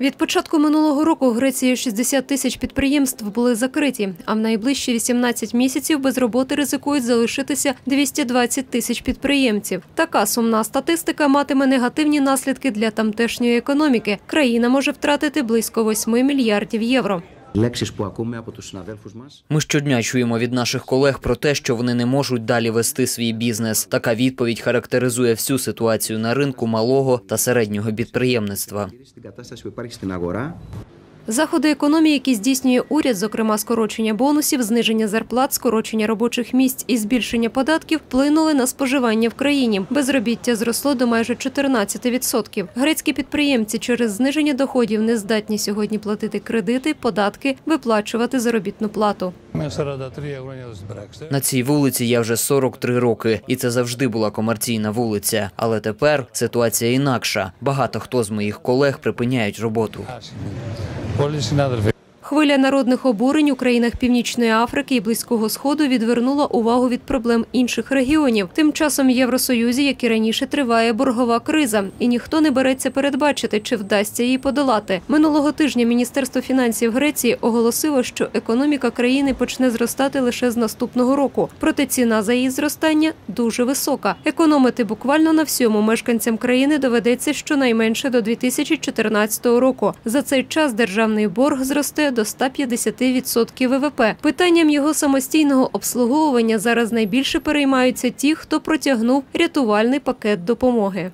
Від початку минулого року в Греції 60 тисяч підприємств були закриті, а в найближчі 18 місяців без роботи ризикують залишитися 220 тисяч підприємців. Така сумна статистика матиме негативні наслідки для тамтешньої економіки. Країна може втратити близько 8 мільярдів євро. Ми щодня чуємо від наших колег про те, що вони не можуть далі вести свій бізнес. Така відповідь характеризує всю ситуацію на ринку малого та середнього підприємництва. Заходи економії, які здійснює уряд, зокрема скорочення бонусів, зниження зарплат, скорочення робочих місць і збільшення податків, вплинули на споживання в країні. Безробіття зросло до майже 14%. Грецькі підприємці через зниження доходів не здатні сьогодні платити кредити, податки, виплачувати заробітну плату. На цій вулиці я вже 43 роки, і це завжди була комерційна вулиця. Але тепер ситуація інакша. Багато хто з моїх колег припиняють роботу. Πολλοί συνάδελφοι Хвиля народних обурень у країнах Північної Африки і Близького Сходу відвернула увагу від проблем інших регіонів. Тим часом в Євросоюзі, як і раніше, триває боргова криза, і ніхто не береться передбачити, чи вдасться її подолати. Минулого тижня Міністерство фінансів Греції оголосило, що економіка країни почне зростати лише з наступного року. Проте ціна за її зростання дуже висока. Економити буквально на всьому мешканцям країни доведеться щонайменше до 2014 року. За цей час державний борг зросте до 150% ВВП. Питанням його самостійного обслуговування зараз найбільше переймаються ті, хто протягнув рятувальний пакет допомоги.